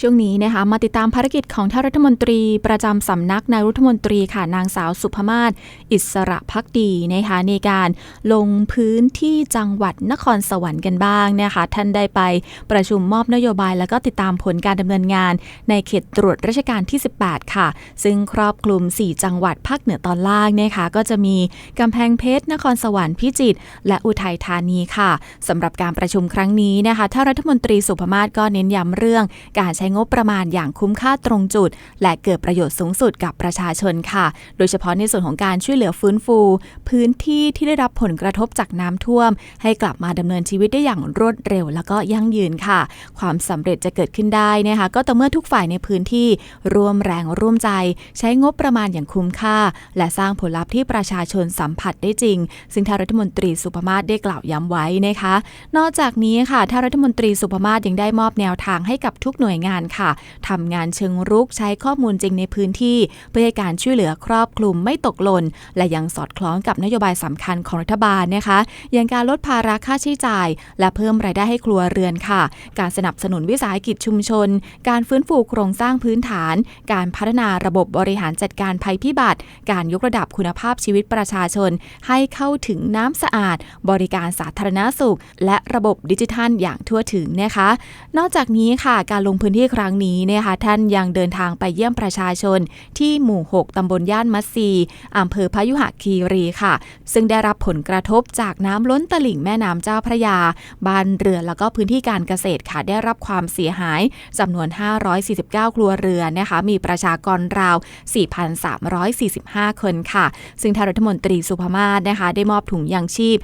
ช่วงนี้นะคะมาติดตามภารกิจของท่านรัฐมนตรีประจำสำนักนายรัฐมนตรีค่ะนางสาวสุภมาศอิสระพักดีนะคะในการลงพื้นที่จังหวัดนครสวรรค์กันบ้างนะคะท่านได้ไปประชุมมอบนโยบาย แล้วก็ติดตามผลการดำเนินงาน ในเขตตรวจราชการที่ 18 ค่ะ ซึ่งครอบคลุม 4 จังหวัดภาคเหนือตอนล่างนะคะก็จะมีกำแพงเพชรนครสวรรค์พิจิตรและอุทัยธานีค่ะสำหรับการประชุมครั้งนี้นะคะท่านรัฐมนตรีสุภมาศก็เน้นย้ำเรื่องการใช้งบประมาณอย่างคุ้มค่าตรงจุด และเกิดประโยชน์สูงสุดกับประชาชนค่ะ โดยเฉพาะในส่วนของการช่วยเหลือฟื้นฟู พื้นที่ที่ได้รับผลกระทบจากน้ำท่วม ให้กลับมาดำเนินชีวิตได้อย่างรวดเร็ว แล้วก็ยั่งยืนค่ะ ความสำเร็จจะเกิดขึ้นได้นะคะก็ต่อเมื่อทุกฝ่ายในพื้นที่ร่วมแรงร่วมใจ ใช้งบประมาณอย่างคุ้มค่า และสร้างผลลัพธ์ที่ประชาชนสัมผัสได้จริง ซึ่งท่านรัฐมนตรีสุภมาศได้กล่าวย้ำไว้นะคะ นอกจากนี้ค่ะท่านรัฐมนตรีสุภมาศยังได้มอบแนวทางให้กับทุกหน่วยงานค่ะทำงานเชิงรุกใช้ข้อมูลจริงในพื้นที่ เพื่อให้การช่วยเหลือครอบคลุมไม่ตกหล่นและยังสอดคล้องกับนโยบายสำคัญของรัฐบาลนะคะ อย่างการลดภาระค่าใช้จ่าย และเพิ่มรายได้ให้ครัวเรือนค่ะ การสนับสนุนวิสาหกิจชุมชน การฟื้นฟูโครงสร้างพื้นฐาน การพัฒนาระบบบริหารจัดการภัยพิบัติ การยกระดับคุณภาพชีวิตประชาชน ให้เข้าถึงน้ำสะอาด บริการสาธารณสุข และระบบดิจิทัลอย่างทั่วถึงนะคะ นอกจากนี้ค่ะ การลงพื้นที่ครั้งนี้นะคะท่านยังเดินทางไปเยี่ยมประชาชน ที่หมู่ 6 ตำบลย่านมัสซีอำเภอพยุหคีรีค่ะ ซึ่งได้รับผลกระทบจากน้ำล้นตลิ่งแม่น้ำเจ้าพระยา บ้านเรือนแล้วก็พื้นที่การเกษตรค่ะ ได้รับความเสียหายจำนวน 549 ครัวเรือนนะคะ มีประชากรราว 4,345 คนค่ะ ซึ่งท่านรัฐมนตรีสุภมาศนะคะ ได้มอบถุงยางชีพ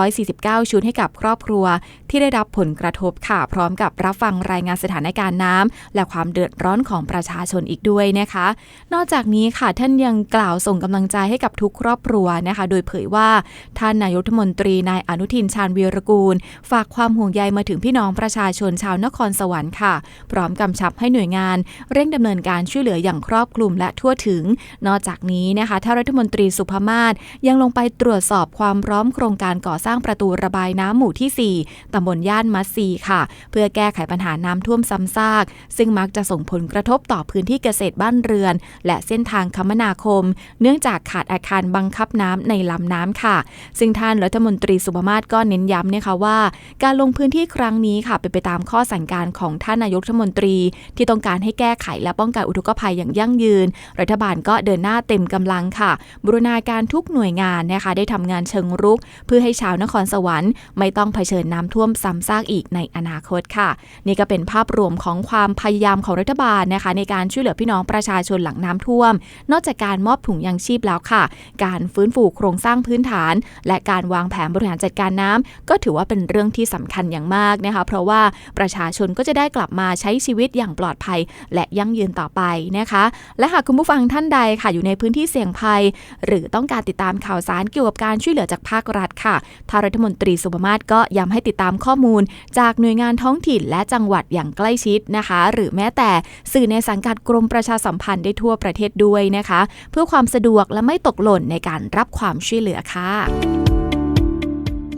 549 ชุดให้กับครอบครัว ที่ได้รับผลกระทบค่ะ พร้อมกับรับฟังรายงานสถานการณ์น้ำและความเดือดร้อนของประชาชนอีกด้วยนะคะ นอกจากนี้ค่ะท่านยังกล่าวส่งกำลังใจให้กับทุกครอบครัวนะคะ โดยเผยว่าท่านนายกรัฐมนตรีนายอนุทินชาญวีรกูล ฝากความห่วงใยมาถึงพี่น้องประชาชนชาวนครสวรรค์ค่ะ พร้อมกำชับให้หน่วยงาน เร่งดำเนินการช่วยเหลืออย่างครอบคลุมและทั่วถึง นอกจากนี้นะคะท่านรัฐมนตรีสุภมาศยังลงไปตรวจสอบความพร้อมโครงการก่อสร้างประตูระบายน้ำหมู่ที่ 4ตำบลย่านมัสซีค่ะ เพื่อแก้ไขปัญหาน้ำท่วมซ้ำซากซึ่งมักจะส่งผลกระทบต่อพื้นที่เกษตรบ้านเรือน และเส้นทางคมนาคม เนื่องจากขาดอาคารบังคับน้ำในลำน้ำค่ะ ซึ่งท่านรัฐมนตรีสุภมาศก็เน้นย้ำนะคะว่า การลงพื้นที่ครั้งนี้ค่ะเป็นไปตามข้อสั่งการของท่านนายกรัฐมนตรี ที่ต้องการให้แก้ไขและป้องกันอุทกภัยอย่างยั่งยืน รัฐบาลก็เดินหน้าเต็มกำลังค่ะ บูรณาการทุกหน่วยงานนะคะได้ทำงานเชิงรุก เพื่อให้ชาวนครสวรรค์ ไม่ต้องเผชิญน้ำท่วมซ้ำซากอีกในอนาคตค่ะ นี่ก็เป็นภาพรวมของความพยายามของรัฐบาลนะคะ ในการช่วยเหลือพี่น้องประชาชนหลังน้ำท่วม นอกจากการมอบถุงยางชีพแล้วค่ะ การฟื้นฟูโครงสร้างพื้นฐาน และการวางแผนบริหารจัดการน้ำก็ถือว่าเป็นเรื่องที่สำคัญอย่างมากนะคะ เพราะว่าประชาชนก็จะได้กลับมาใช้ชีวิตอย่างปลอดภัย และยั่งยืนต่อไปนะคะ และหากคุณผู้ฟังท่านใดค่ะอยู่ในพื้นที่เสี่ยงภัย หรือต้องการติดตามข่าวสารเกี่ยวกับการช่วยเหลือจากภาครัฐค่ะทางรัฐมนตรีสุภมาศก็ย้ำให้ติดตามข้อมูล จากหน่วยงานท้องถิ่นและจังหวัดอย่างใกล้ชิดนะนะคะ หรือแม้แต่สื่อในสังกัดกรมประชาสัมพันธ์ได้ทั่วประเทศด้วยนะคะ เพื่อความสะดวกและไม่ตกหล่นในการรับความช่วยเหลือค่ะ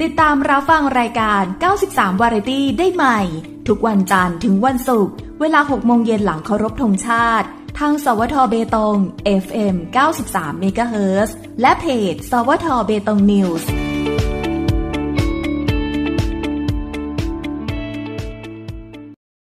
ติดตามรับฟังรายการ 93 วาไรตี้ได้ใหม่ ทุกวันจันทร์ถึงวันศุกร์เวลา 6 โมงเย็นหลังเคารพธงชาติทางสวทเบตง FM 93 MHz และเพจ สวทเบตงนิวส์